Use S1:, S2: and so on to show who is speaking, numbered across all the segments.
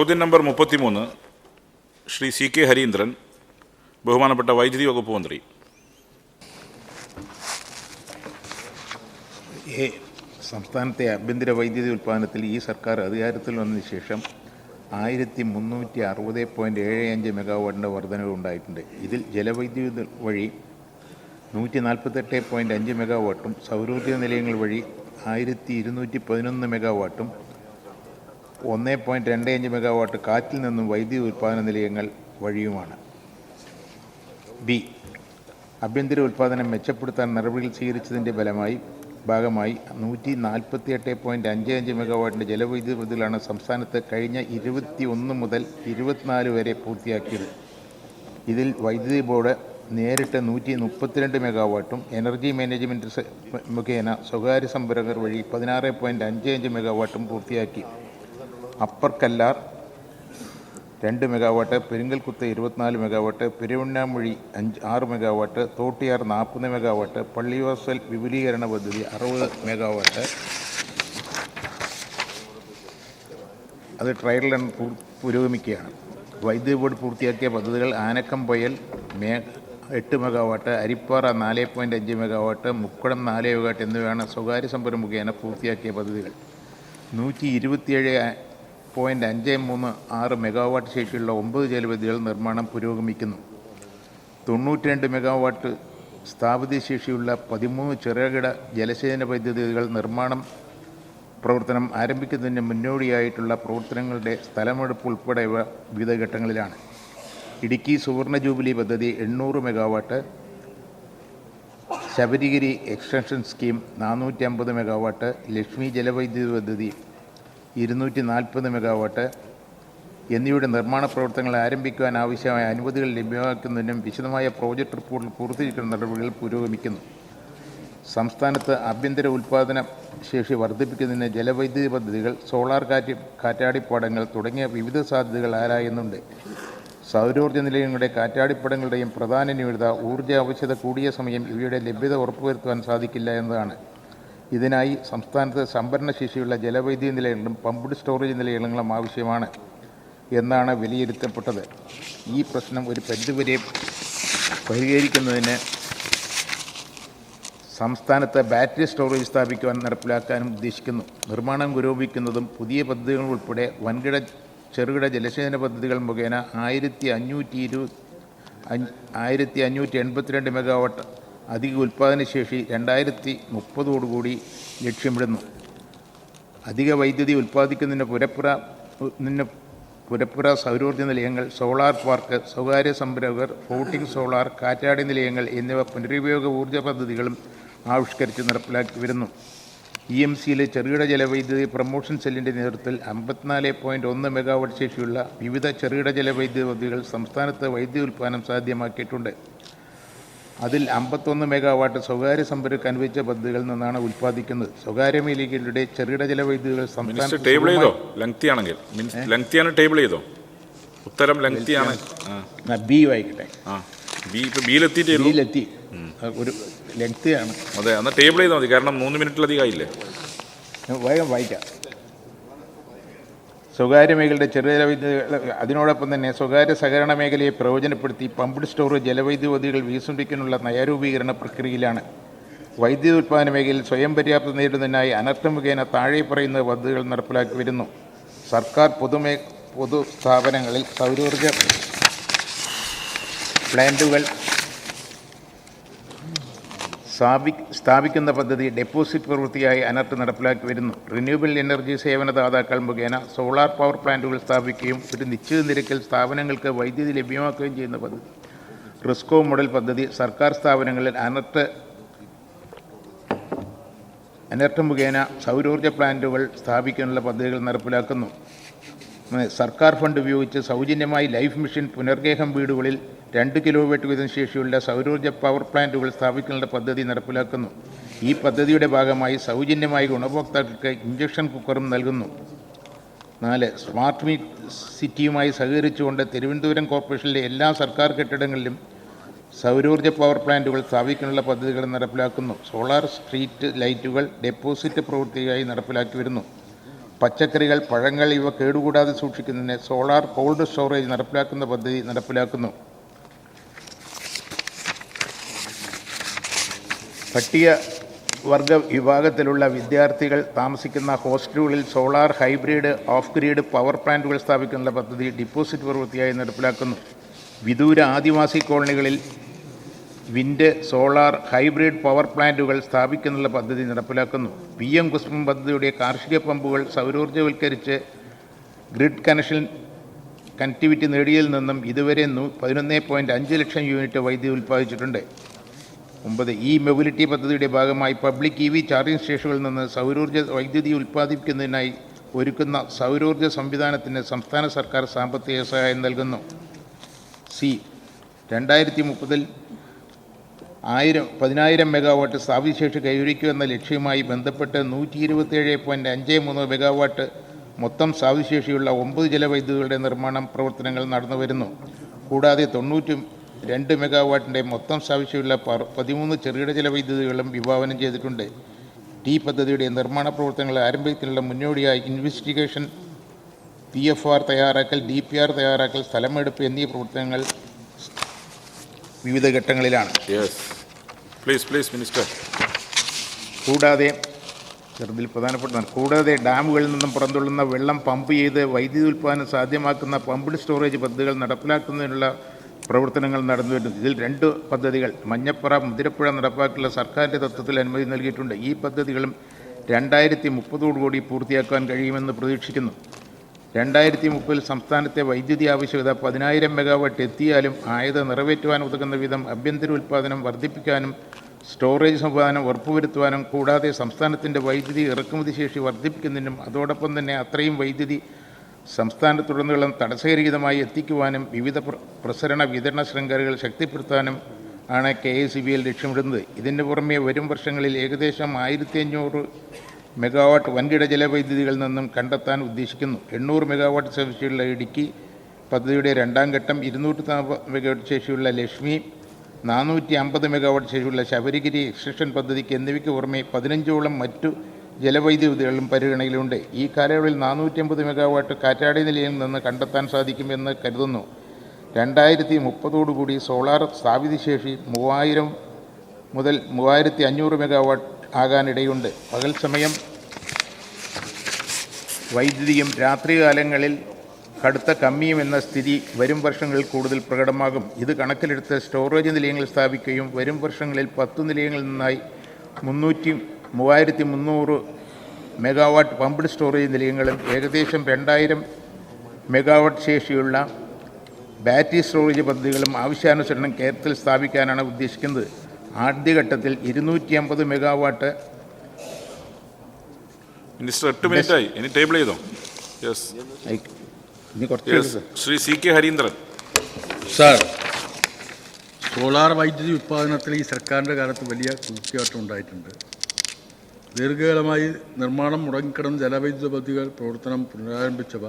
S1: ചോദ്യം നമ്പർ മുപ്പത്തിമൂന്ന് Shri C K Harindran ബഹുമാനപ്പെട്ട വൈദ്യുതി വകുപ്പ് മന്ത്രി.
S2: എ സംസ്ഥാനത്തെ ആഭ്യന്തര വൈദ്യുതി ഉൽപ്പാദനത്തിൽ ഈ സർക്കാർ അധികാരത്തിൽ വന്നതിന് ശേഷം ആയിരത്തി മുന്നൂറ്റി അറുപത് പോയിന്റ് ഏഴ് അഞ്ച് മെഗാവാട്ടിന്റെ വർധനവ് ഉണ്ടായിട്ടുണ്ട്. ഇതിൽ ജലവൈദ്യുത വഴി നൂറ്റി നാൽപ്പത്തെട്ട് പോയിന്റ് അഞ്ച് മെഗാവാട്ടും സൗരോർജ നിലയങ്ങൾ വഴി ആയിരത്തി ഇരുന്നൂറ്റി പതിനൊന്ന് മെഗാവാട്ടും ഒന്ന് പോയിന്റ് രണ്ട് അഞ്ച് മെഗാവാട്ട് കാറ്റിൽ നിന്നും വൈദ്യുതി ഉൽപ്പാദന നിലയങ്ങൾ വഴിയുമാണ്. ബി. ആഭ്യന്തര ഉൽപ്പാദനം മെച്ചപ്പെടുത്താൻ നടപടികൾ സ്വീകരിച്ചതിന്റെ ഫലമായി ഭാഗമായി നൂറ്റി നാൽപ്പത്തി എട്ട് പോയിന്റ് അഞ്ച് അഞ്ച് മെഗാവാട്ടിന്റെ ജലവൈദ്യുതി പദ്ധതികളാണ് സംസ്ഥാനത്ത് കഴിഞ്ഞ ഇരുപത്തി ഒന്ന് മുതൽ ഇരുപത്തിനാല് വരെ പൂർത്തിയാക്കിയത്. ഇതിൽ വൈദ്യുതി ബോർഡ് നേരിട്ട് നൂറ്റി മുപ്പത്തിരണ്ട് മെഗാവാട്ടും എനർജി മാനേജ്മെന്റ് മുഖേന സ്വകാര്യ സംരംഭകർ വഴി പതിനാറ് പോയിന്റ് അഞ്ച് അഞ്ച് മെഗാവാട്ടും പൂർത്തിയാക്കി. അപ്പർ കല്ലാർ രണ്ട് മെഗാവാട്ട് പെരിങ്കൽകുത്ത് ഇരുപത്തിനാല് മെഗാവാട്ട് പെരുവണ്ണാമൊഴി അഞ്ച് ആറ് മെഗാവാട്ട് തോട്ടിയാർ നാൽപ്പത് മെഗാവാട്ട് പള്ളിവാസൽ വിപുലീകരണ പദ്ധതി അറുപത് മെഗാവാട്ട്. അത് ട്രയൽ റൺ പുരോഗമിക്കുകയാണ്. വൈദ്യുതി ബോർഡ് പൂർത്തിയാക്കിയ പദ്ധതികൾ ആനക്കം പൊയൽ മേ എട്ട് മെഗാവാട്ട് അരിപ്പാറ നാല് പോയിന്റ് അഞ്ച് മെഗാവാട്ട് മുക്കുടം നാല് മെഗാവാട്ട് എന്നിവയാണ് സ്വകാര്യ സംഭരം മുഖേന പൂർത്തിയാക്കിയ പദ്ധതികൾ. നൂറ്റി ഇരുപത്തിയേഴ് പോയിന്റ് അഞ്ച് മൂന്ന് ആറ് മെഗാവാട്ട് ശേഷിയുള്ള ഒമ്പത് ജലവിദ്യകൾ നിർമ്മാണം പുരോഗമിക്കുന്നു. തൊണ്ണൂറ്റി രണ്ട് മെഗാവാട്ട് സ്ഥാപിത ശേഷിയുള്ള പതിമൂന്ന് ചെറുകിട ജലസേചന പദ്ധതികൾ നിർമ്മാണം പ്രവർത്തനം ആരംഭിക്കുന്നതിന് മുന്നോടിയായിട്ടുള്ള പ്രവർത്തനങ്ങളുടെ സ്ഥലമെടുപ്പ് ഉൾപ്പെടെ വിവിധ ഘട്ടങ്ങളിലാണ്. ഇടുക്കി സുവർണ ജൂബിലി പദ്ധതി എണ്ണൂറ് മെഗാവാട്ട് ശബരിഗിരി എക്സ്റ്റൻഷൻ സ്കീം നാനൂറ്റി അമ്പത് മെഗാവാട്ട് ലക്ഷ്മി ജലവൈദ്യുതി പദ്ധതി ഇരുന്നൂറ്റി നാൽപ്പത് മെഗാവാട്ട് എന്നിവയുടെ നിർമ്മാണ പ്രവർത്തനങ്ങൾ ആരംഭിക്കുവാൻ ആവശ്യമായ അനുമതികൾ ലഭ്യമാക്കുന്നതിനും വിശദമായ പ്രോജക്റ്റ് റിപ്പോർട്ടിൽ പൂർത്തീകരിക്കുന്ന നടപടികൾ പുരോഗമിക്കുന്നു. സംസ്ഥാനത്ത് ആഭ്യന്തര ഉൽപ്പാദന ശേഷി വർദ്ധിപ്പിക്കുന്നതിന് ജലവൈദ്യുതി പദ്ധതികൾ സോളാർ കാറ്റ് കാറ്റാടിപ്പാടങ്ങൾ തുടങ്ങിയ വിവിധ സാധ്യതകൾ ആരായുന്നുണ്ട്? സൗരോർജ നിലയങ്ങളുടെ കാറ്റാടിപ്പടങ്ങളുടെയും പ്രധാന ന്യൂനത ഊർജ ആവശ്യത കൂടിയ സമയം ഇവയുടെ ലഭ്യത ഉറപ്പുവരുത്തുവാൻ സാധിക്കില്ല എന്നതാണ്. ഇതിനായി സംസ്ഥാനത്ത് സംഭരണ ശേഷിയുള്ള ജലവൈദ്യുതി നിലയങ്ങളും പമ്പ്ഡ് സ്റ്റോറേജ് നിലയങ്ങളും ആവശ്യമാണ് എന്നാണ് വിലയിരുത്തപ്പെട്ടത്. ഈ പ്രശ്നം ഒരു പരിധിവരെ പരിഹരിക്കുന്നതിന് സംസ്ഥാനത്ത് ബാറ്ററി സ്റ്റോറേജ് സ്ഥാപിക്കുവാൻ നടപ്പിലാക്കാനും ഉദ്ദേശിക്കുന്നു. നിർമ്മാണം പുരോഗമിക്കുന്നതും പുതിയ പദ്ധതികൾ ഉൾപ്പെടെ വൻകിട ചെറുകിട ജലസേചന പദ്ധതികൾ മുഖേന ആയിരത്തി അഞ്ഞൂറ്റി ഇരു ആയിരത്തി അഞ്ഞൂറ്റി എൺപത്തിരണ്ട് മെഗാവാട്ട് അധിക ഉൽപ്പാദനശേഷി രണ്ടായിരത്തി മുപ്പതോടുകൂടി ലക്ഷ്യമിടുന്നു. അധിക വൈദ്യുതി ഉൽപ്പാദിക്കുന്നതിന് പുരപ്പുറ നിന്ന് പുരപ്പുറ സൗരോർജ നിലയങ്ങൾ സോളാർ പാർക്ക് സ്വകാര്യ സംരംഭകർ ഫ്ലോട്ടിംഗ് സോളാർ കാറ്റാടി നിലയങ്ങൾ എന്നിവ പുനരുപയോഗ ഊർജ പദ്ധതികളും ആവിഷ്കരിച്ച് നടപ്പിലാക്കി വരുന്നു. ഇ എം സിയിലെ ചെറുകിട ജലവൈദ്യുതി പ്രൊമോഷൻ സെല്ലിന്റെ നേതൃത്വത്തിൽ അമ്പത്തിനാല് പോയിന്റ് ഒന്ന് മെഗാവാട്ട് ശേഷിയുള്ള വിവിധ ചെറുകിട ജലവൈദ്യുതി പദ്ധതികൾ സംസ്ഥാനത്ത് വൈദ്യുതി ഉൽപ്പാദനം സാധ്യമാക്കിയിട്ടുണ്ട്. അതിൽ അമ്പത്തൊന്ന് മെഗാവാട്ട് സ്വകാര്യ സംഭരക്ക് അനുവദിച്ച പദ്ധതികളിൽ നിന്നാണ് ഉൽപ്പാദിക്കുന്നത്. സ്വകാര്യ മേഖലയുടെ ചെറുകിട ജലവൈദ്യുതികൾ സംസ്ഥാനത്ത്
S1: ടേബിൾ ചെയ്തോ? ലെങ്തിയാണ് ടേബിൾ ചെയ്തോ? ഉത്തരം ലെങ്തിയാണ്.
S2: ബി വായിക്കട്ടെ.
S1: ബി ഇപ്പൊ ബിയിലെത്തിയിട്ടേ ഉള്ളൂ?
S2: ബിയിലെത്തി ഒരു ലെങ്തിയാണ്.
S1: അതെ എന്നാൽ ടേബിൾ ചെയ്താൽ മതി. കാരണം മൂന്ന് മിനിറ്റിലധികം ആയില്ലേ?
S2: വേഗം വായിക്കാം. സ്വകാര്യ മേഖലയുടെ ജലവൈദ്യുതി അതിനോടൊപ്പം തന്നെ സ്വകാര്യ സഹകരണ മേഖലയെ പ്രയോജനപ്പെടുത്തി പമ്പ്ഡ് സ്റ്റോറേജ് ജലവൈദ്യുതി പദ്ധതികൾ വികസിപ്പിക്കാനുള്ള നയരൂപീകരണ പ്രക്രിയയിലാണ്. വൈദ്യുതി ഉൽപ്പാദന മേഖലയിൽ സ്വയം പര്യാപ്തത നേടുന്നതിനായി അനർത്ഥം മുഖേന താഴെ പറയുന്ന പദ്ധതികൾ നടപ്പിലാക്കി വരുന്നു. സർക്കാർ പൊതുമേ പൊതു സ്ഥാപനങ്ങളിൽ സൗരോർജ പ്ലാന്റുകൾ സ്ഥാപി സ്ഥാപിക്കുന്ന പദ്ധതി ഡെപ്പോസിറ്റ് പ്രവൃത്തിയായി അനർട്ട് നടപ്പിലാക്കി വരുന്നു. റിന്യൂവബിൾ എനർജി സേവനദാതാക്കൾ മുഖേന സോളാർ പവർ പ്ലാന്റുകൾ സ്ഥാപിക്കുകയും ഒരു നിശ്ചിത നിരക്കിൽ സ്ഥാപനങ്ങൾക്ക് വൈദ്യുതി ലഭ്യമാക്കുകയും ചെയ്യുന്ന പദ്ധതി. റിസ്കോ മോഡൽ പദ്ധതി സർക്കാർ സ്ഥാപനങ്ങളിൽ അനർട്ട് അനർട്ട് മുഖേന സൗരോർജ പ്ലാന്റുകൾ സ്ഥാപിക്കാനുള്ള പദ്ധതികൾ നടപ്പിലാക്കുന്നു. സർക്കാർ ഫണ്ട് ഉപയോഗിച്ച് സൗജന്യമായി ലൈഫ് മിഷൻ പുനർഗേഹം വീടുകളിൽ രണ്ട് കിലോമീറ്റർ വീതം ശേഷിയുള്ള സൗരോർജ പവർ പ്ലാന്റുകൾ സ്ഥാപിക്കാനുള്ള പദ്ധതി നടപ്പിലാക്കുന്നു. ഈ പദ്ധതിയുടെ ഭാഗമായി സൗജന്യമായി ഗുണഭോക്താക്കൾക്ക് ഇഞ്ചക്ഷൻ കുക്കറും നൽകുന്നു. നാല് സ്മാർട്ട് മീ സിറ്റിയുമായി സഹകരിച്ചുകൊണ്ട് തിരുവനന്തപുരം കോർപ്പറേഷനിലെ എല്ലാ സർക്കാർ കെട്ടിടങ്ങളിലും സൗരോർജ പവർ പ്ലാന്റുകൾ സ്ഥാപിക്കാനുള്ള പദ്ധതികൾ നടപ്പിലാക്കുന്നു. സോളാർ സ്ട്രീറ്റ് ലൈറ്റുകൾ ഡെപ്പോസിറ്റ് പ്രവൃത്തിയായി നടപ്പിലാക്കി വരുന്നു. പച്ചക്കറികൾ പഴങ്ങൾ ഇവ കേടുകൂടാതെ സൂക്ഷിക്കുന്നതിന് സോളാർ കോൾഡ് സ്റ്റോറേജ് നടപ്പിലാക്കുന്ന പദ്ധതി നടപ്പിലാക്കുന്നു. പട്ടിക വർഗ വിഭാഗത്തിലുള്ള വിദ്യാർത്ഥികൾ താമസിക്കുന്ന ഹോസ്റ്റലുകളിൽ solar hybrid off grid power പ്ലാന്റുകൾ സ്ഥാപിക്കുന്ന പദ്ധതി ഡിപ്പോസിറ്റ് പ്രവൃത്തിയായി നടപ്പിലാക്കുന്നു. വിദൂര ആദിവാസി കോളനികളിൽ വിൻഡ് സോളാർ ഹൈബ്രിഡ് പവർ പ്ലാന്റുകൾ സ്ഥാപിക്കുന്നുള്ള പദ്ധതി നടപ്പിലാക്കുന്നു. പി എം കുസുമം പദ്ധതിയുടെ കാർഷിക പമ്പുകൾ സൗരോർജവൽക്കരിച്ച് ഗ്രിഡ് കണക്ഷൻ കണക്ടിവിറ്റി നേടിയതിൽ നിന്നും ഇതുവരെ പതിനൊന്ന് പോയിന്റ് അഞ്ച് ലക്ഷം യൂണിറ്റ് വൈദ്യുതി ഉൽപ്പാദിച്ചിട്ടുണ്ട്. ഒമ്പത് ഈ മൊബിലിറ്റി പദ്ധതിയുടെ ഭാഗമായി പബ്ലിക് ഇ വി ചാർജിംഗ് സ്റ്റേഷനുകളിൽ നിന്ന് സൗരോർജ വൈദ്യുതി ഉൽപ്പാദിപ്പിക്കുന്നതിനായി ഒരുക്കുന്ന സൗരോർജ സംവിധാനത്തിന് സംസ്ഥാന സർക്കാർ സാമ്പത്തിക സഹായം നൽകുന്നു. സി രണ്ടായിരത്തി മുപ്പതിൽ ആയിരം പതിനായിരം മെഗാവാട്ട് സ്ഥാപിശേഷി കൈവരിക്കുക എന്ന ലക്ഷ്യവുമായി ബന്ധപ്പെട്ട് നൂറ്റി ഇരുപത്തിയേഴ് പോയിന്റ് അഞ്ച് മൂന്ന് മെഗാവാട്ട് മൊത്തം സ്ഥാപിശേഷിയുള്ള ഒമ്പത് ജലവൈദ്യുതികളുടെ നിർമ്മാണം പ്രവർത്തനങ്ങൾ നടന്നു വരുന്നു കൂടാതെ തൊണ്ണൂറ്റി രണ്ട് മെഗാവാട്ടിന്റെ മൊത്തം സ്ഥാപിശേഷിയുള്ള പ- പതിമൂന്ന് ചെറുകിട ജലവൈദ്യുതികളും വിഭാവനം ചെയ്തിട്ടുണ്ട്. ടി പദ്ധതിയുടെ നിർമ്മാണ പ്രവർത്തനങ്ങൾ ആരംഭിക്കുന്നതിനുള്ള മുന്നോടിയായി ഇൻവെസ്റ്റിഗേഷൻ പി എഫ് ആർ തയ്യാറാക്കൽ ഡി പി ആർ തയ്യാറാക്കൽ സ്ഥലമെടുപ്പ് എന്നീ പ്രവർത്തനങ്ങൾ വിവിധ ഘട്ടങ്ങളിലാണ്.
S1: പ്ലീസ് പ്ലീസ് മിനിസ്റ്റർ
S2: കൂടാതെ ചെറുതിൽ പ്രധാനപ്പെട്ടതാണ്. കൂടാതെ ഡാമുകളിൽ നിന്നും പുറന്തള്ളുന്ന വെള്ളം പമ്പ് ചെയ്ത് വൈദ്യുതി ഉൽപ്പാദനം സാധ്യമാക്കുന്ന പമ്പ്ഡ് സ്റ്റോറേജ് പദ്ധതികൾ നടപ്പിലാക്കുന്നതിനുള്ള പ്രവർത്തനങ്ങൾ നടന്നു വരുന്നു ഇതിൽ രണ്ട് പദ്ധതികൾ മഞ്ഞപ്പുറ മുതിരപ്പുഴ നടപ്പാക്കിയുള്ള സർക്കാരിന്റെ തത്വത്തിൽ അനുമതി നൽകിയിട്ടുണ്ട്. ഈ പദ്ധതികളും രണ്ടായിരത്തി മുപ്പതോടുകൂടി പൂർത്തിയാക്കാൻ കഴിയുമെന്ന് പ്രതീക്ഷിക്കുന്നു. രണ്ടായിരത്തി മുപ്പതിൽ സംസ്ഥാനത്തെ വൈദ്യുതി ആവശ്യകത പതിനായിരം മെഗാവാട്ട് എത്തിയാലും ആയത് നിറവേറ്റുവാൻ ഉതകുന്ന വിധം ആഭ്യന്തര ഉൽപ്പാദനം വർദ്ധിപ്പിക്കാനും സ്റ്റോറേജ് സംവിധാനം ഉറപ്പുവരുത്തുവാനും കൂടാതെ സംസ്ഥാനത്തിന്റെ വൈദ്യുതി ഇറക്കുമതി ശേഷി വർദ്ധിപ്പിക്കുന്നതിനും അതോടൊപ്പം തന്നെ അത്രയും വൈദ്യുതി സംസ്ഥാനത്തുടനീളം തടസ്സരഹിതമായി എത്തിക്കുവാനും വിവിധ പ്രസരണ വിതരണ ശൃംഖലകൾ ശക്തിപ്പെടുത്താനും ആണ് കെ എസ് ബി എൽ ലക്ഷ്യമിടുന്നത്. ഇതിന് പുറമെ വരും വർഷങ്ങളിൽ ഏകദേശം ആയിരത്തി അഞ്ഞൂറ് മെഗാവാട്ട് വൻകിട ജലവൈദ്യുതികളിൽ നിന്നും കണ്ടെത്താൻ ഉദ്ദേശിക്കുന്നു. എണ്ണൂറ് മെഗാവാട്ട് ശേഷിയുള്ള ഇടുക്കി പദ്ധതിയുടെ രണ്ടാം ഘട്ടം ഇരുന്നൂറ്റി നാൽപ്പത് മെഗാവാട്ട് ശേഷിയുള്ള ലക്ഷ്മി നാനൂറ്റി അമ്പത് മെഗാവാട്ട് ശേഷിയുള്ള ശബരിഗിരി എക്സ്റ്റൻഷൻ പദ്ധതിക്ക് എന്നിവയ്ക്ക് പുറമെ പതിനഞ്ചോളം മറ്റു ജലവൈദ്യുതികളും പരിഗണനയിലുണ്ട്. ഈ കാലയളവിൽ നാനൂറ്റി അമ്പത് മെഗാവാട്ട് കാറ്റാടി നിലയിൽ നിന്ന് കണ്ടെത്താൻ സാധിക്കുമെന്ന് കരുതുന്നു. രണ്ടായിരത്തി മുപ്പതോടുകൂടി സോളാർ സ്ഥാപിത ശേഷി മൂവായിരം മുതൽ മൂവായിരത്തി അഞ്ഞൂറ് മെഗാവാട്ട് ആകാനിടയുണ്ട്. പകൽ സമയം വൈദ്യുതിയും രാത്രികാലങ്ങളിൽ കടുത്ത കമ്മിയും എന്ന സ്ഥിതി വരും വർഷങ്ങളിൽ കൂടുതൽ പ്രകടമാകും. ഇത് കണക്കിലെടുത്ത് സ്റ്റോറേജ് നിലയങ്ങൾ സ്ഥാപിക്കുകയും വരും വർഷങ്ങളിൽ പത്ത് നിലയങ്ങളിൽ നിന്നായി മുന്നൂറ്റി മൂവായിരത്തി മുന്നൂറ് മെഗാവാട്ട് പമ്പ്ഡ് സ്റ്റോറേജ് നിലയങ്ങളും ഏകദേശം രണ്ടായിരം മെഗാവാട്ട് ശേഷിയുള്ള ബാറ്ററി സ്റ്റോറേജ് പദ്ധതികളും ആവശ്യാനുസരണം കേരളത്തിൽ സ്ഥാപിക്കാനാണ് ഉദ്ദേശിക്കുന്നത്. ആദ്യഘട്ടത്തിൽ ഇരുന്നൂറ്റി അമ്പത് മെഗാവാട്ട്.
S1: മിനിസ്റ്റർ എട്ട് മിനിറ്റ് ആയി ഇനി ടേബിൾ ചെയ്തോ? യെസ്
S2: ഇനി കുറച്ച്
S1: Shri C K Harindran.
S3: Sir solar വൈദ്യുതി ഉത്പാദനത്തിൽ ഈ സർക്കാരിന്റെ കാലത്ത് വലിയ കുതിച്ചുചാട്ടം ഉണ്ടായിട്ടുണ്ട്. ദീർഘകാലമായി നിർമ്മാണം മുടങ്ങിക്കിടന്ന ജലവൈദ്യുത പദ്ധതികൾ പ്രവർത്തനം പുനരാരംഭിച്ചവ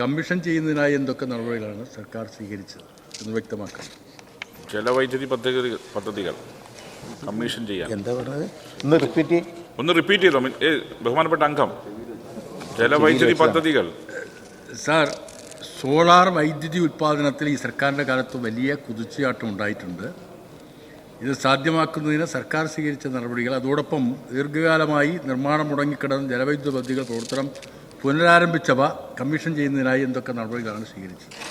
S3: കമ്മീഷൻ ചെയ്യുന്നതിനായി എന്തൊക്കെ നടപടികളാണ് സർക്കാർ സ്വീകരിച്ചത് എന്ന് വ്യക്തമാക്കണം
S1: ജലവൈദ്യുതി പദ്ധതി പദ്ധതികൾ കമ്മീഷൻ ചെയ്യാൻ.
S2: എന്താ പറഞ്ഞത്? ഒന്ന് റിപ്പീറ്റ്
S1: ഒന്ന് റിപ്പീറ്റ് ചെയ്തോ? ഏ, ബഹുമാനപ്പെട്ട അംഗം. ജലവൈദ്യുതി പദ്ധതികൾ.
S3: സാർ സോളാർ വൈദ്യുതി ഉൽപ്പാദനത്തിൽ ഈ സർക്കാരിന്റെ കാലത്ത് വലിയ കുതിച്ചുചാട്ടം ഉണ്ടായിട്ടുണ്ട്. ഇത് സാധ്യമാക്കുന്നതിന് സർക്കാർ സ്വീകരിച്ച നടപടികൾ അതോടൊപ്പം ദീർഘകാലമായി നിർമ്മാണം മുടങ്ങിക്കിടന്ന ജലവൈദ്യുത പദ്ധതികൾ പ്രവർത്തനം പുനരാരംഭിച്ചവ കമ്മീഷൻ ചെയ്യുന്നതിനായി എന്തൊക്കെ നടപടികളാണ് സ്വീകരിച്ചത്?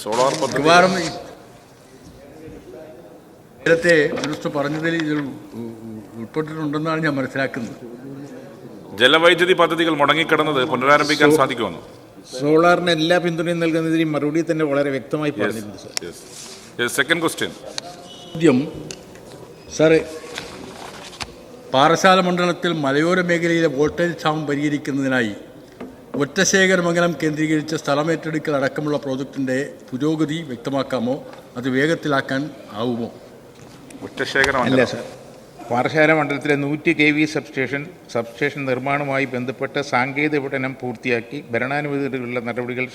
S1: സോളാർ
S3: മിക്കവാറും നേരത്തെ മിനിസ്റ്റർ പറഞ്ഞതിൽ ഇതിൽ ഉൾപ്പെട്ടിട്ടുണ്ടെന്നാണ് ഞാൻ മനസ്സിലാക്കുന്നത്.
S1: ജലവൈദ്യുതി പദ്ധതികൾ മുടങ്ങിക്കിടന്നത് പുനരാരംഭിക്കാൻ സാധിക്കുമെന്ന്.
S2: സോളാറിന് എല്ലാ പിന്തുണയും നൽകുന്നതിന് മറുപടി തന്നെ വളരെ വ്യക്തമായി പറഞ്ഞിട്ടുണ്ട്
S1: സെക്കൻഡ് ക്വസ്റ്റ്യൻ
S3: ചോദ്യം സാറേ പാറശാല മണ്ഡലത്തിൽ മലയോര മേഖലയിലെ വോൾട്ടേജ് ക്ഷാമം പരിഹരിക്കുന്നതിനായി ഒറ്റശേഖരമംഗലം കേന്ദ്രീകരിച്ച് സ്ഥലമേറ്റെടുക്കൽ അടക്കമുള്ള പ്രോജക്റ്റിന്റെ പുരോഗതി വ്യക്തമാക്കാമോ? അത് വേഗത്തിലാക്കാൻ ആവുമോ?
S1: ഒറ്റശേഖരം
S2: അല്ല സാർ. പാറശാല മണ്ഡലത്തിലെ നൂറ്റി കെ വി സബ്സ്റ്റേഷൻ സബ്സ്റ്റേഷൻ നിർമ്മാണവുമായി ബന്ധപ്പെട്ട സാങ്കേതിക പഠനം പൂർത്തിയാക്കി ഭരണാനുമതിയുള്ള നടപടികൾ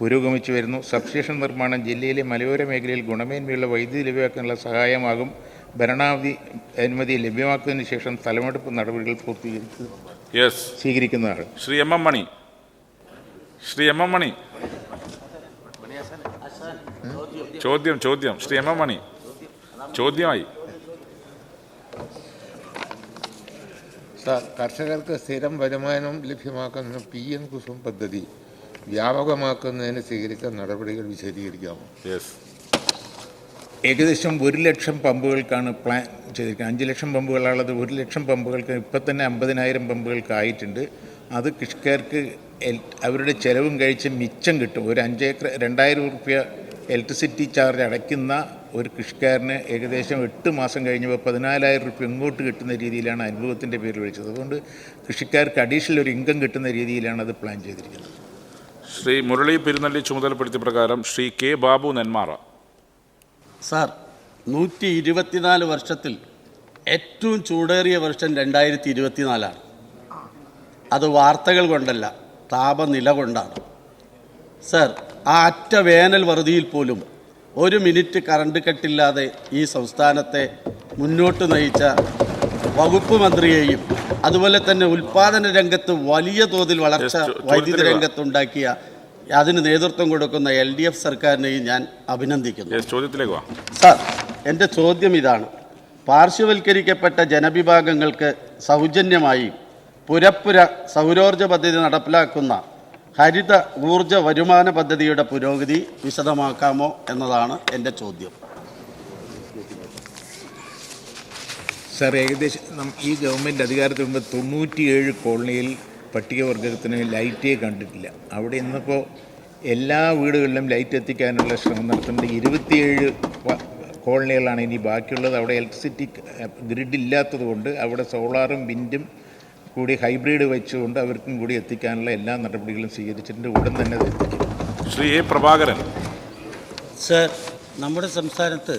S2: പുരോഗമിച്ചു വരുന്നു. സബ്സ്റ്റേഷൻ നിർമ്മാണം ജില്ലയിലെ മലയോര മേഖലയിൽ ഗുണമേന്മയുള്ള വൈദ്യുതി ലഭ്യമാക്കാനുള്ള സഹായമാകും. ഭരണാവധി അനുമതി ലഭ്യമാക്കുന്നതിന് ശേഷം സ്ഥലമെടുപ്പ് നടപടികൾ പൂർത്തീകരിച്ചു
S1: yes
S2: സ്വീകരിക്കുന്നതാണ്.
S1: Shri M M Mani. Shri M M Mani. ചോദ്യം ചോദ്യം. Shri M M Mani. ചോദ്യമായി.
S4: Sir കർഷകർക്ക് സ്ഥിരം വരുമാനം ലഭ്യമാക്കുന്ന പി എം കുസും പദ്ധതി വ്യാപകമാക്കുന്നതിന് സ്വീകരിച്ച നടപടികൾ വിശദീകരിക്കാമോ?
S1: യെസ്
S2: ഏകദേശം ഒരു ലക്ഷം പമ്പുകൾക്കാണ് പ്ലാൻ ചെയ്തിരിക്കുന്നത്. അഞ്ച് ലക്ഷം പമ്പുകളാണുള്ളത്. ഒരു ലക്ഷം പമ്പുകൾക്ക് ഇപ്പം തന്നെ അമ്പതിനായിരം പമ്പുകൾക്ക് ആയിട്ടുണ്ട്. അത് കൃഷിക്കാർക്ക് എൽ- അവരുടെ ചിലവും കഴിച്ച് മിച്ചം കിട്ടും. ഒരു അഞ്ചേക്കർ രണ്ടായിരം റുപ്യ ഇലക്ട്രിസിറ്റി ചാർജ് അടയ്ക്കുന്ന ഒരു കൃഷിക്കാരന് ഏകദേശം എട്ട് മാസം കഴിഞ്ഞപ്പോൾ പതിനാലായിരം റുപ്യ ഇങ്ങോട്ട് കിട്ടുന്ന രീതിയിലാണ് അനുഭവത്തിന്റെ പേര് വിളിച്ചത്. അതുകൊണ്ട് കൃഷിക്കാർക്ക് അഡീഷണൽ ഒരു ഇൻകം കിട്ടുന്ന രീതിയിലാണ് അത് പ്ലാൻ ചെയ്തിരിക്കുന്നത്.
S1: ശ്രീ മുരളി പെരുന്നള്ളി ചുമതലപ്പെടുത്തിയ പ്രകാരം ശ്രീ കെ ബാബു നെന്മാറ.
S5: സാർ നൂറ്റി ഇരുപത്തിനാല് വർഷത്തിൽ ഏറ്റവും ചൂടേറിയ വർഷം രണ്ടായിരത്തി ഇരുപത്തിനാലാണ്. അത് വാർത്തകൾ കൊണ്ടല്ല താപനില കൊണ്ടാണ്. സർ ആ അറ്റ വേനൽ വറുതിയിൽ പോലും ഒരു മിനിറ്റ് കറണ്ട് കട്ടില്ലാതെ ഈ സംസ്ഥാനത്തെ മുന്നോട്ട് നയിച്ച വകുപ്പ് മന്ത്രിയെയും അതുപോലെ തന്നെ ഉൽപാദന രംഗത്ത് വലിയ തോതിൽ വളർച്ച വൈദ്യുതി. രംഗത്തുണ്ടാക്കിയ അതിന് നേതൃത്വം കൊടുക്കുന്ന എൽ ഡി എഫ് സർക്കാരിനെയും ഞാൻ അഭിനന്ദിക്കുന്നു.
S1: ചോദ്യത്തിലേക്ക്
S5: സാർ എന്റെ ചോദ്യം ഇതാണ്. പാർശ്വവൽക്കരിക്കപ്പെട്ട ജനവിഭാഗങ്ങൾക്ക് സൗജന്യമായി പുരപ്പുര സൗരോർജ പദ്ധതി നടപ്പിലാക്കുന്ന ഹരിത ഊർജ വരുമാന പദ്ധതിയുടെ പുരോഗതി വിശദമാക്കാമോ എന്നതാണ് എന്റെ ചോദ്യം.
S2: സാർ ഏകദേശം ഈ ഗവൺമെന്റ് അധികാരത്തിൽ മുമ്പ് തൊണ്ണൂറ്റിയേഴ് കോളനിയിൽ പട്ടികവർഗത്തിന് ലൈറ്റേ കണ്ടിട്ടില്ല. അവിടെ ഇന്നിപ്പോൾ എല്ലാ വീടുകളിലും ലൈറ്റ് എത്തിക്കാനുള്ള ശ്രമം നടത്തുന്നുണ്ട്. ഇരുപത്തിയേഴ് കോളനികളാണ് ഇനി ബാക്കിയുള്ളത്. അവിടെ ഇലക്ട്രിസിറ്റി ഗ്രിഡ് ഇല്ലാത്തത് കൊണ്ട് അവിടെ സോളാറും വിൻഡും കൂടി ഹൈബ്രിഡ് വെച്ചുകൊണ്ട് അവർക്കും കൂടി എത്തിക്കാനുള്ള എല്ലാ നടപടികളും സ്വീകരിച്ചിട്ടുണ്ട്. ഉടൻ തന്നെ
S1: ശ്രീ എ പ്രഭാകരൻ.
S6: സർ നമ്മുടെ സംസ്ഥാനത്ത്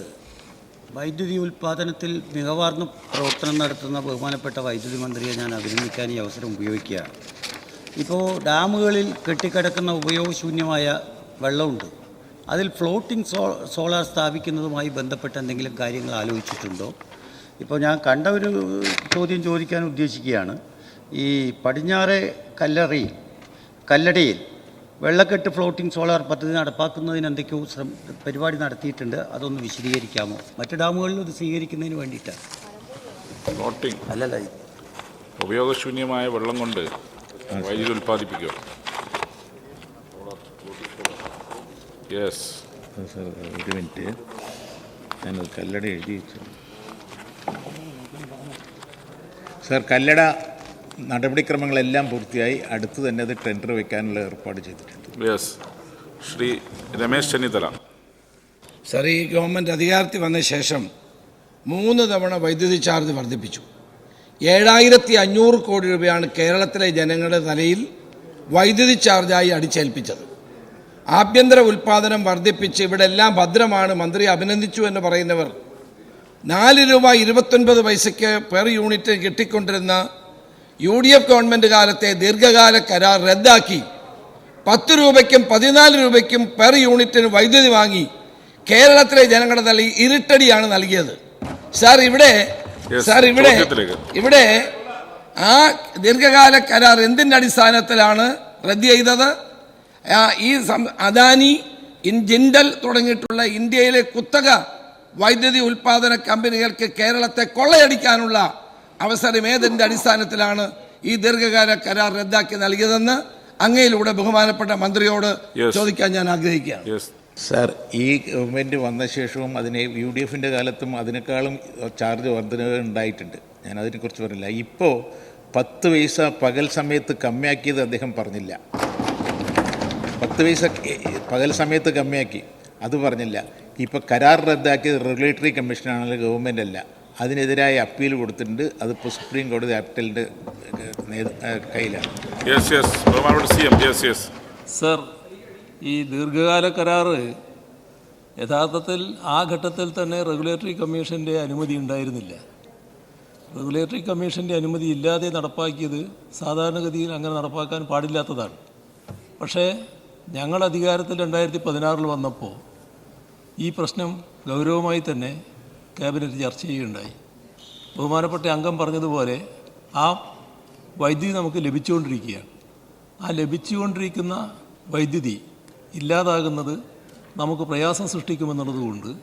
S6: വൈദ്യുതി ഉൽപ്പാദനത്തിൽ മികവാർന്ന പ്രവർത്തനം നടത്തുന്ന ബഹുമാനപ്പെട്ട വൈദ്യുതി മന്ത്രിയെ ഞാൻ അഭിനന്ദിക്കാൻ ഈ അവസരം ഉപയോഗിക്കുകയാണ്. ഇപ്പോൾ ഡാമുകളിൽ കെട്ടിക്കിടക്കുന്ന ഉപയോഗശൂന്യമായ വെള്ളമുണ്ട്. അതിൽ ഫ്ലോട്ടിംഗ് സോ സോളാർ സ്ഥാപിക്കുന്നതുമായി ബന്ധപ്പെട്ട എന്തെങ്കിലും കാര്യങ്ങൾ ആലോചിച്ചിട്ടുണ്ടോ? ഇപ്പോൾ ഞാൻ കണ്ട ഒരു ചോദ്യം ചോദിക്കാൻ ഉദ്ദേശിക്കുകയാണ്. ഈ പടിഞ്ഞാറെ കല്ലറയിൽ കല്ലടയിൽ വെള്ളക്കെട്ട് ഫ്ലോട്ടിംഗ് സോളാർ പദ്ധതി നടപ്പാക്കുന്നതിന് എന്തൊക്കെയോ ശ്രമ പരിപാടി നടത്തിയിട്ടുണ്ട്. അതൊന്ന് വിശദീകരിക്കാമോ? മറ്റു ഡാമുകളിൽ ഇത് സ്വീകരിക്കുന്നതിന് വേണ്ടിയിട്ടാണ്
S1: ഫ്ലോട്ടിംഗ്
S6: അല്ലല്ല
S1: ഉപയോഗശൂന്യമായ വെള്ളം കൊണ്ട് വൈദ്യുതി ഉൽപ്പാദിപ്പിക്കുക. യെസ്
S2: ഒരു മിനിറ്റ്. ഞാനത് കല്ലട എഴുതി വെച്ചു സാർ കല്ലട നടപടിക്രമങ്ങളെല്ലാം പൂർത്തിയായി അടുത്ത് തന്നെ അത് ടെൻഡർ വെക്കാനുള്ള ഏർപ്പാട് ചെയ്തിട്ടുണ്ട്.
S1: യെസ് ശ്രീ രമേശ് ചെന്നിത്തല.
S7: സർ ഈ ഗവൺമെന്റ് അധികാരത്തിൽ വന്ന ശേഷം മൂന്ന് തവണ വൈദ്യുതി ചാർജ് വർദ്ധിപ്പിച്ചു. ഏഴായിരത്തി അഞ്ഞൂറ് കോടി രൂപയാണ് കേരളത്തിലെ ജനങ്ങളുടെ തലയിൽ വൈദ്യുതി ചാർജായി അടിച്ചേൽപ്പിച്ചത്. ആഭ്യന്തര ഉൽപ്പാദനം വർദ്ധിപ്പിച്ച് ഇവിടെ എല്ലാം ഭദ്രമാണ് മന്ത്രി അഭിനന്ദിച്ചു എന്ന് പറയുന്നവർ. നാല് രൂപ ഇരുപത്തൊൻപത് പൈസയ്ക്ക് പെർ യൂണിറ്റ് കിട്ടിക്കൊണ്ടിരുന്ന യു ഡി എഫ് ഗവൺമെന്റ് കാലത്തെ ദീർഘകാല കരാർ റദ്ദാക്കി. പത്ത് രൂപയ്ക്കും പതിനാല് രൂപയ്ക്കും പെർ യൂണിറ്റിന് വൈദ്യുതി വാങ്ങി കേരളത്തിലെ ജനങ്ങളുടെ തലയിൽ ഇരുട്ടടിയാണ് നൽകിയത്. സാർ ഇവിടെ സാർ ഇവിടെ ഇവിടെ ആ ദീർഘകാല കരാർ എന്തിന്റെ അടിസ്ഥാനത്തിലാണ് റദ്ദ് ചെയ്തത്? ഈ അദാനി ഇൻ ജിൻഡൽ തുടങ്ങിയിട്ടുള്ള ഇന്ത്യയിലെ കുത്തക വൈദ്യുതി ഉൽപാദന കമ്പനികൾക്ക് കേരളത്തെ കൊള്ളയടിക്കാനുള്ള അവസരം ഏതിന്റെ അടിസ്ഥാനത്തിലാണ് ഈ ദീർഘകാല കരാർ റദ്ദാക്കി നൽകിയതെന്ന് അങ്ങയിലൂടെ ബഹുമാനപ്പെട്ട മന്ത്രിയോട് ചോദിക്കാൻ ഞാൻ ആഗ്രഹിക്കുകയാണ്.
S2: സാർ ഈ ഗവൺമെന്റ് വന്ന ശേഷവും അതിനെ യു ഡി എഫിന്റെ കാലത്തും അതിനേക്കാളും ചാർജ് വർധനവ് ഉണ്ടായിട്ടുണ്ട് ഞാൻ അതിനെക്കുറിച്ച് പറഞ്ഞില്ല. ഇപ്പോൾ പത്ത് പൈസ പകൽ സമയത്ത് കമ്മിയാക്കിയത് അദ്ദേഹം പറഞ്ഞില്ല. പത്ത് പൈസ പകൽ സമയത്ത് കമ്മിയാക്കി. അത് പറഞ്ഞില്ല. ഇപ്പോൾ കരാർ റദ്ദാക്കിയത് റെഗുലേറ്ററി കമ്മീഷനാണല്ലോ ഗവൺമെന്റ് അല്ല അതിനെതിരായ അപ്പീൽ കൊടുത്തിട്ടുണ്ട്. അതിപ്പോൾ സുപ്രീം കോടതി അപ്പീലിന്റെ കയ്യിലാണ്.
S1: യെസ് യെസ് ബഹുമാനപ്പെട്ട C M yes yes
S8: sir ഈ ദീർഘകാല കരാറ് യഥാർത്ഥത്തിൽ ആ ഘട്ടത്തിൽ തന്നെ റെഗുലേറ്ററി കമ്മീഷന്റെ അനുമതി ഉണ്ടായിരുന്നില്ല. റെഗുലേറ്ററി കമ്മീഷന്റെ അനുമതി ഇല്ലാതെ നടപ്പാക്കിയത് സാധാരണഗതിയിൽ അങ്ങനെ നടപ്പാക്കാൻ പാടില്ലാത്തതാണ്. പക്ഷേ ഞങ്ങൾ അധികാരത്തിൽ രണ്ടായിരത്തി പതിനാറിൽ വന്നപ്പോൾ ഈ പ്രശ്നം ഗൗരവമായി തന്നെ ക്യാബിനറ്റ് ചർച്ച ചെയ്യുകയുണ്ടായി. ബഹുമാനപ്പെട്ട അംഗം പറഞ്ഞതുപോലെ ആ വൈദ്യുതി നമുക്ക് ലഭിച്ചുകൊണ്ടിരിക്കുകയാണ്. ആ ലഭിച്ചുകൊണ്ടിരിക്കുന്ന വൈദ്യുതി ഇല്ലാതാകുന്നത് നമുക്ക് പ്രയാസം സൃഷ്ടിക്കുമെന്നുള്ളതുകൊണ്ട്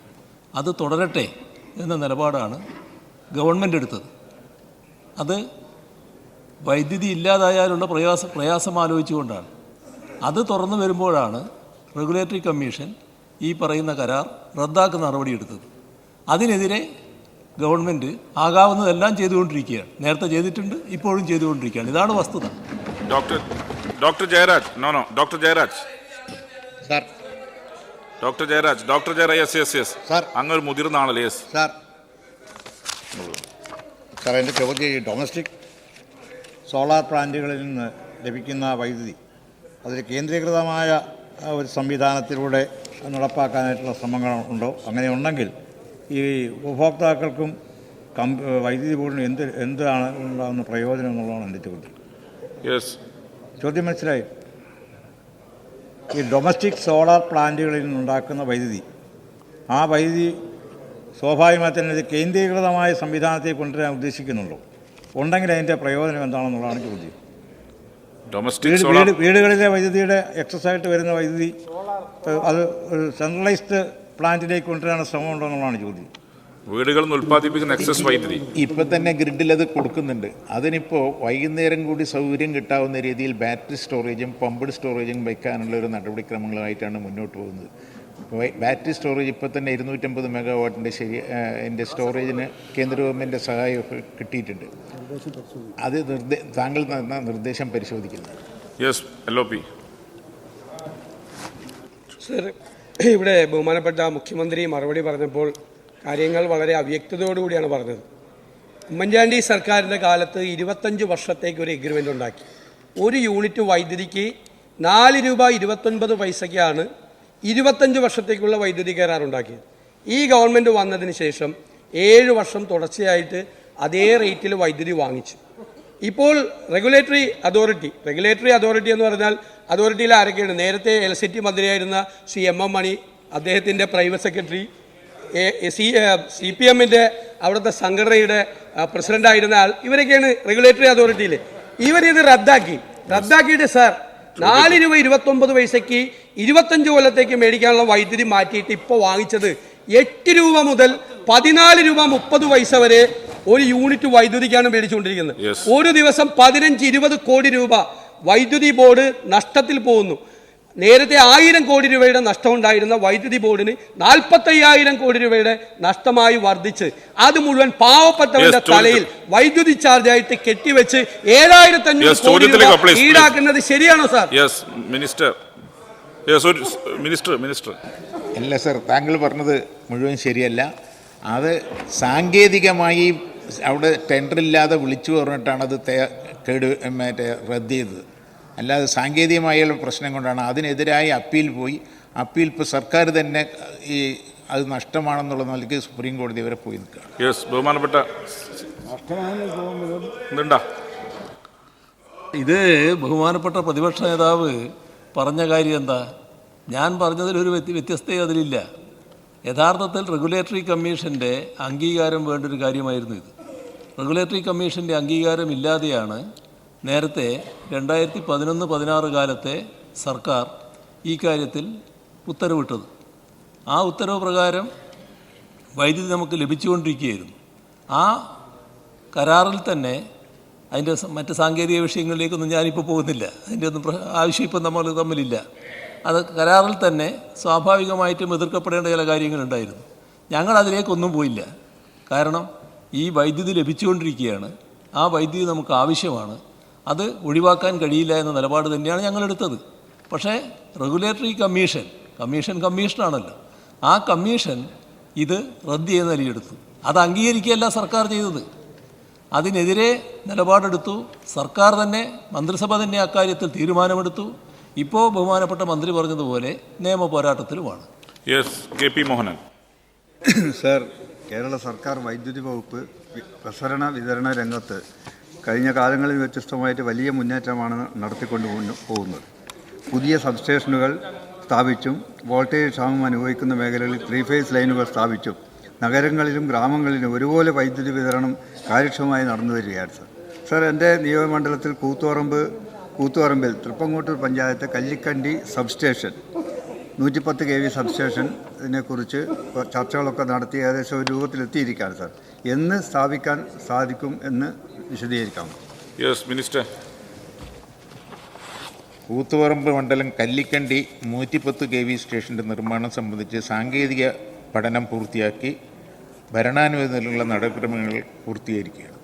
S8: അത് തുടരട്ടെ എന്ന നിലപാടാണ് ഗവൺമെന്റ് എടുത്തത്. അത് വൈദ്യുതി ഇല്ലാതായാലുള്ള പ്രയാസ പ്രയാസം ആലോചിച്ചുകൊണ്ടാണ്. അത് തുറന്നു വരുമ്പോഴാണ് റെഗുലേറ്ററി കമ്മീഷൻ ഈ പറയുന്ന കരാർ റദ്ദാക്കുന്ന നടപടിയെടുത്തത്. അതിനെതിരെ ഗവൺമെന്റ് ആകാവുന്നതെല്ലാം ചെയ്തുകൊണ്ടിരിക്കുകയാണ്. നേരത്തെ ചെയ്തിട്ടുണ്ട് ഇപ്പോഴും ചെയ്തുകൊണ്ടിരിക്കുകയാണ്. ഇതാണ് വസ്തുത.
S1: Doctor doctor Jayaraj no no doctor Jayaraj.
S9: Sir.
S1: Doctor Jayaraj doctor Jayaraj yes yes yes.
S9: Sir.
S1: അങ്ങ് ഒരു മുതിർന്ന ആണല്ലേ യെസ്.
S9: സാർ. സാർ എന്റെ ചോദ്യം ഈ ഡൊമസ്റ്റിക് സോളാർ പ്ലാന്റുകളിൽ നിന്ന് ലഭിക്കുന്ന വൈദ്യുതി അതിൽ കേന്ദ്രീകൃതമായ ഒരു സംവിധാനത്തിലൂടെ നടപ്പാക്കാനായിട്ടുള്ള ശ്രമങ്ങൾ ഉണ്ടോ? അങ്ങനെ ഉണ്ടെങ്കിൽ ഈ ഉപഭോക്താക്കൾക്കും വൈദ്യുതി ബോർഡിന് എന്ത് എന്താണ് ഉണ്ടാകുന്ന പ്രയോജനം എന്നുള്ളതാണ് എന്റെ ചോദ്യം.
S1: യെസ്
S9: ചോദ്യം മനസ്സിലായി? ഈ ഡൊമസ്റ്റിക് സോളാർ പ്ലാന്റുകളിൽ നിന്നുണ്ടാക്കുന്ന വൈദ്യുതി ആ വൈദ്യുതി സ്വാഭാവികമായി തന്നെ ഇത് കേന്ദ്രീകൃതമായ സംവിധാനത്തെ കൊണ്ടുവരാൻ ഉദ്ദേശിക്കുന്നുള്ളൂ. ഉണ്ടെങ്കിൽ അതിന്റെ പ്രയോജനം എന്താണെന്നുള്ളതാണ് ചോദ്യം.
S1: ഡൊമസ്റ്റിക്
S9: വീടുകളിലെ വൈദ്യുതിയുടെ എക്സസ് ആയിട്ട് വരുന്ന വൈദ്യുതി അത് ഒരു സെൻട്രലൈസ്ഡ് പ്ലാന്റിലേക്ക് കൊണ്ടുവരാൻ ശ്രമം ഉണ്ടോ എന്നുള്ളതാണ് ചോദ്യം.
S1: വീടുകളിൽ നിന്ന് ഉൽപ്പാദിപ്പിക്കുന്ന എക്സസ് വൈദ്യുതി.
S2: ഇപ്പം തന്നെ ഗ്രിഡിൽ അത് കൊടുക്കുന്നുണ്ട്. അതിനിപ്പോൾ വൈകുന്നേരം കൂടി സൗകര്യം കിട്ടാവുന്ന രീതിയിൽ ബാറ്ററി സ്റ്റോറേജും പമ്പ്ഡ് സ്റ്റോറേജും വയ്ക്കാനുള്ള ഒരു നടപടിക്രമങ്ങളുമായിട്ടാണ് മുന്നോട്ട് പോകുന്നത്. ബാറ്ററി സ്റ്റോറേജ് ഇപ്പോൾ തന്നെ ഇരുന്നൂറ്റമ്പത് മെഗാവാട്ടിന്റെ ശരി എന്റെ സ്റ്റോറേജിന് കേന്ദ്ര ഗവൺമെന്റിന്റെ സഹായമൊക്കെ കിട്ടിയിട്ടുണ്ട്. അത് നിർദ്ദേ താങ്കൾ തന്ന നിർദ്ദേശം പരിശോധിക്കുന്നത്.
S1: Yes L O P
S10: sir ഇവിടെ ബഹുമാനപ്പെട്ട മുഖ്യമന്ത്രി മറുപടി പറഞ്ഞപ്പോൾ കാര്യങ്ങൾ വളരെ അവ്യക്തതയോടുകൂടിയാണ് പറഞ്ഞത്. ഉമ്മൻചാണ്ടി സർക്കാരിന്റെ കാലത്ത് ഇരുപത്തഞ്ച് വർഷത്തേക്ക് ഒരു എഗ്രിമെന്റ് ഉണ്ടാക്കി. ഒരു യൂണിറ്റ് വൈദ്യുതിക്ക് നാല് രൂപ ഇരുപത്തൊൻപത് പൈസയ്ക്കാണ് ഇരുപത്തഞ്ച് വർഷത്തേക്കുള്ള വൈദ്യുതി കരാറുണ്ടാക്കിയത് ഈ ഗവൺമെന്റ് വന്നതിന് ശേഷം ഏഴ് വർഷം തുടർച്ചയായിട്ട് അതേ റേറ്റിൽ വൈദ്യുതി വാങ്ങിച്ചു. ഇപ്പോൾ റെഗുലേറ്ററി അതോറിറ്റി റെഗുലേറ്ററി അതോറിറ്റി എന്ന് പറഞ്ഞാൽ അതോറിറ്റിയിൽ ആരൊക്കെയാണ്? നേരത്തെ എൽ സി ടി മന്ത്രിയായിരുന്ന സി എം എം മണി അദ്ദേഹത്തിന്റെ private secretary C C P എമ്മിന്റെ അവിടുത്തെ സംഘടനയുടെ പ്രസിഡന്റായിരുന്ന ആൾ ഇവരൊക്കെയാണ് റെഗുലേറ്ററി അതോറിറ്റിയിൽ ഇവരിത് റദ്ദാക്കി. റദ്ദാക്കിയിട്ട് സാർ നാല് രൂപ ഇരുപത്തൊമ്പത് പൈസയ്ക്ക് ഇരുപത്തഞ്ച് കൊല്ലത്തേക്ക് മേടിക്കാനുള്ള വൈദ്യുതി മാറ്റിയിട്ട് ഇപ്പോൾ വാങ്ങിച്ചത് എട്ട് രൂപ മുതൽ പതിനാല് രൂപ മുപ്പത് പൈസ വരെ ഒരു യൂണിറ്റ് വൈദ്യുതിക്കാണ് മേടിച്ചുകൊണ്ടിരിക്കുന്നത്. ഒരു ദിവസം പതിനഞ്ച് ഇരുപത് കോടി രൂപ വൈദ്യുതി ബോർഡ് നഷ്ടത്തിൽ പോകുന്നു. നേരത്തെ ആയിരം കോടി രൂപയുടെ നഷ്ടമുണ്ടായിരുന്ന വൈദ്യുതി ബോർഡിന് നാൽപ്പത്തയ്യായിരം കോടി രൂപയുടെ നഷ്ടമായി വർദ്ധിച്ച്. അത് മുഴുവൻ പാവപ്പെട്ടവരുടെ തലയിൽ വൈദ്യുതി ചാർജായിട്ട് കെട്ടിവെച്ച് ഏഴായിരത്തി അഞ്ഞൂറ് കോടി രൂപ. ഈടാക്കുന്നത് ശരിയാണോ sir
S1: yes minister yes minister minister
S2: അല്ല സർ താങ്കൾ പറഞ്ഞത് മുഴുവൻ ശരിയല്ല. അത് സാങ്കേതികമായി അവിടെ ടെൻഡറില്ലാതെ വിളിച്ചു പറഞ്ഞിട്ടാണ് അത് തേ- കേട് മറ്റേ റദ്ദ് ചെയ്തത്. അല്ലാതെ സാങ്കേതികമായുള്ള പ്രശ്നം കൊണ്ടാണ് അതിനെതിരായി അപ്പീൽ പോയി. അപ്പീൽ ഇപ്പോൾ സർക്കാർ തന്നെ ഈ അത് നഷ്ടമാണെന്നുള്ള നിലയ്ക്ക് സുപ്രീം കോടതി വരെ പോയി നിൽക്കുകയാണ്
S1: യെസ് ബഹുമാനപ്പെട്ട എന്തുണ്ടാ
S8: ഇത് ബഹുമാനപ്പെട്ട പ്രതിപക്ഷ നേതാവ് പറഞ്ഞ കാര്യം എന്താ? ഞാൻ പറഞ്ഞതിൽ ഒരു വ്യത്യ വ്യത്യസ്തത അതിലില്ല. യഥാർത്ഥത്തിൽ റെഗുലേറ്ററി കമ്മീഷന്റെ അംഗീകാരം വേണ്ട ഒരു കാര്യമായിരുന്നു ഇത്. റെഗുലേറ്ററി കമ്മീഷന്റെ അംഗീകാരം ഇല്ലാതെയാണ് നേരത്തെ രണ്ടായിരത്തി പതിനൊന്ന് പതിനാറ് കാലത്തെ സർക്കാർ ഈ കാര്യത്തിൽ ഉത്തരവിട്ടത്. ആ ഉത്തരവ് പ്രകാരം വൈദ്യുതി നമുക്ക് ലഭിച്ചുകൊണ്ടിരിക്കുകയായിരുന്നു. ആ കരാറിൽ തന്നെ അതിന്റെ മറ്റ് സാങ്കേതിക വിഷയങ്ങളിലേക്കൊന്നും ഞാനിപ്പോൾ പോകുന്നില്ല. അതിന്റെ ഒന്നും ആവശ്യം ഇപ്പം നമ്മൾ തമ്മിലില്ല. അത് കരാറിൽ തന്നെ സ്വാഭാവികമായിട്ടും എതിർക്കപ്പെടേണ്ട ചില കാര്യങ്ങളുണ്ടായിരുന്നു. ഞങ്ങൾ അതിലേക്കൊന്നും പോയില്ല. കാരണം ഈ വൈദ്യുതി ലഭിച്ചുകൊണ്ടിരിക്കുകയാണ്. ആ വൈദ്യുതി നമുക്ക് ആവശ്യമാണ്. അത് ഒഴിവാക്കാൻ കഴിയില്ല എന്ന നിലപാട് തന്നെയാണ് ഞങ്ങളെടുത്തത്. പക്ഷേ റെഗുലേറ്ററി കമ്മീഷൻ കമ്മീഷൻ കമ്മീഷനാണല്ലോ ആ കമ്മീഷൻ ഇത് റദ്ദ് ചെയ്യുന്ന നിലയെടുത്തു അത് അംഗീകരിക്കുകയല്ല സർക്കാർ ചെയ്തത്. അതിനെതിരെ നിലപാടെടുത്തു. സർക്കാർ തന്നെ മന്ത്രിസഭ തന്നെ അക്കാര്യത്തിൽ തീരുമാനമെടുത്തു. ഇപ്പോൾ ബഹുമാനപ്പെട്ട മന്ത്രി പറഞ്ഞതുപോലെ നിയമ പോരാട്ടത്തിലുമാണ്.
S1: Yes K P Mohanan.
S11: Sir Kerala സർക്കാർ വൈദ്യുതി വകുപ്പ് പ്രസരണ വിതരണ രംഗത്ത് കഴിഞ്ഞ കാലങ്ങളിൽ വ്യത്യസ്തമായിട്ട് വലിയ മുന്നേറ്റമാണ് നടത്തിക്കൊണ്ട് പോകുന്നത്. പുതിയ സബ്സ്റ്റേഷനുകൾ സ്ഥാപിച്ചും വോൾട്ടേജ് ക്ഷാമം അനുഭവിക്കുന്ന മേഖലകളിൽ ത്രീ ഫേസ് ലൈനുകൾ സ്ഥാപിച്ചും നഗരങ്ങളിലും ഗ്രാമങ്ങളിലും ഒരുപോലെ വൈദ്യുതി വിതരണം കാര്യക്ഷമമായി നടന്നു വരികയാണ് സർ. സർ എന്റെ നിയോജകമണ്ഡലത്തിൽ കൂത്തുപറമ്പ് കൂത്തുപറമ്പിൽ തൃപ്പങ്ങോട്ടൂർ പഞ്ചായത്ത് കല്ലിക്കണ്ടി സബ്സ്റ്റേഷൻ നൂറ്റിപ്പത്ത് കെ വി സബ്സ്റ്റേഷൻ ഇതിനെക്കുറിച്ച് ചർച്ചകളൊക്കെ നടത്തി ഏകദേശം ഒരു രൂപത്തിലെത്തിയിരിക്കുകയാണ് സാർ. എന്ന് സ്ഥാപിക്കാൻ സാധിക്കും എന്ന് വിശദീകരിക്കാം.
S1: യെസ് മിനിസ്റ്റർ
S2: കൂത്തുപറമ്പ് മണ്ഡലം കല്ലിക്കണ്ടി നൂറ്റിപ്പത്ത് കെ വി സ്റ്റേഷന്റെ നിർമ്മാണം സംബന്ധിച്ച് സാങ്കേതിക പഠനം പൂർത്തിയാക്കി ഭരണാനുമതിയിലുള്ള നടപടിക്രമങ്ങൾ പൂർത്തീകരിക്കുകയാണ്.